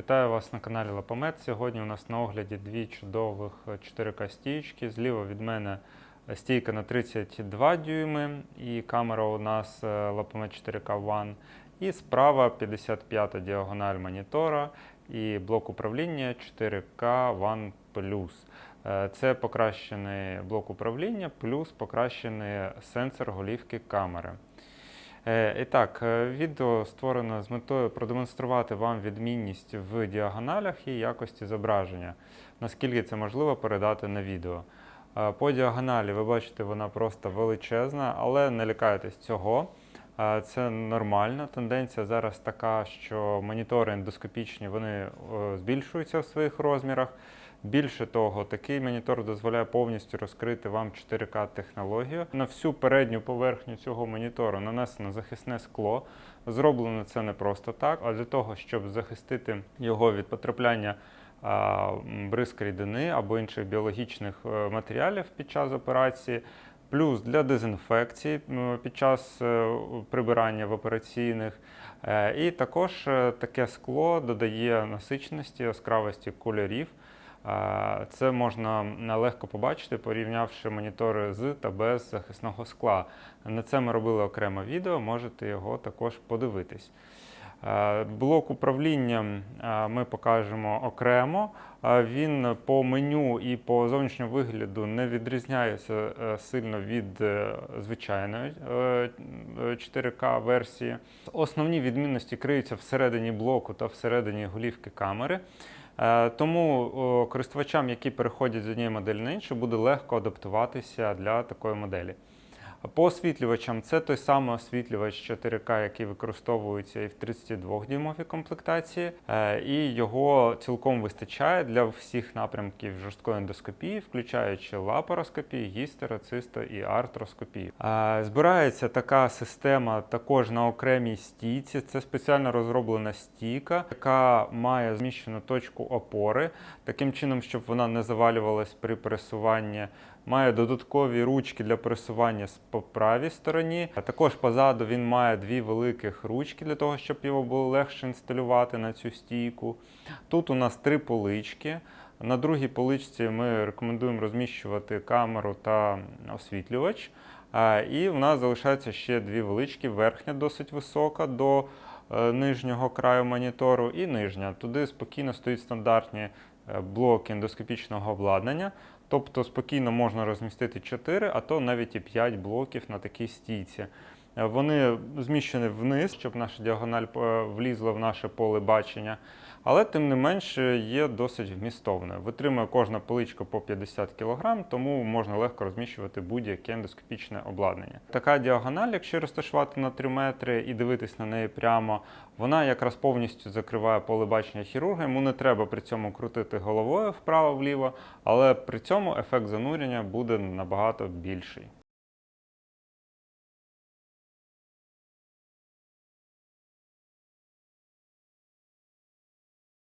Вітаю вас на каналі Лапомет. Сьогодні у нас на огляді дві чудових 4К стійки. Зліва від мене стійка на 32 дюйми і камера у нас е, Лапомет 4K One. І справа 55-та діагональ монітора і блок управління 4K One Plus. Е, Це покращений блок управління плюс покращений сенсор голівки камери. Е, І так, е, відео створено з метою продемонструвати вам відмінність в діагоналях і якості зображення, наскільки це можливо передати на відео. Е, По діагоналі ви бачите, вона просто величезна, але не лякайтесь цього. Це нормально. Тенденція зараз така, що монітори ендоскопічні вони е, збільшуються в своїх розмірах. Більше того, такий монітор дозволяє повністю розкрити вам 4К технологію. На всю передню поверхню цього монітору нанесено захисне скло. Зроблено це не просто так, а для того, щоб захистити його від потрапляння бризк рідини або інших біологічних е, матеріалів під час операції. Плюс для дезінфекції під час е, прибирання в операційних. Е, І також е, таке скло додає насиченості, яскравості кольорів. Це можна легко побачити, порівнявши монітори з та без захисного скла. На це ми робили окреме відео, можете його також подивитись. Е, Блок управління е, ми покажемо окремо. Е, Він по меню і по зовнішньому вигляду не відрізняється сильно від звичайної е, 4К версії. Основні відмінності криються всередині блоку та всередині голівки камери. Тому користувачам, які переходять з однієї моделі на іншу, буде легко адаптуватися для такої моделі. По освітлювачам це той самий освітлювач 4К, який використовується і в 32-дюймовій комплектації, Е, і його цілком вистачає для всіх напрямків жорсткої ендоскопії, включаючи лапароскопію, гістеро, цисто і артроскопію. Е, Збирається така система також на окремій стійці. Це спеціально розроблена стійка, яка має зміщену точку опори, таким чином, щоб вона не завалювалась при пересуванні Має додаткові ручки для пересування з- по правій стороні. А також позаду він має дві великих ручки для того, щоб його було легше інсталювати на цю стійку. Тут у нас три полички. На другій поличці ми рекомендуємо розміщувати камеру та освітлювач. І в нас залишається ще дві велички. Верхня досить висока до е, нижнього краю монітору, і нижня. Туди спокійно стоять стандартні е, блоки ендоскопічного обладнання. Тобто спокійно можна розмістити 4, а то навіть і 5 блоків на такій стійці. Е, Вони зміщені вниз, щоб наша діагональ е, влізла в наше поле бачення, але тим не менш є досить вмістовною. Витримує кожна поличка по 50 кг, тому можна легко розміщувати будь-яке ендоскопічне обладнання. Така діагональ, якщо розташувати на 3 метри і дивитись на неї прямо, вона якраз повністю закриває поле бачення хірурга. Йому не треба при цьому крутити головою вправо-вліво, але при цьому ефект занурення буде набагато більший.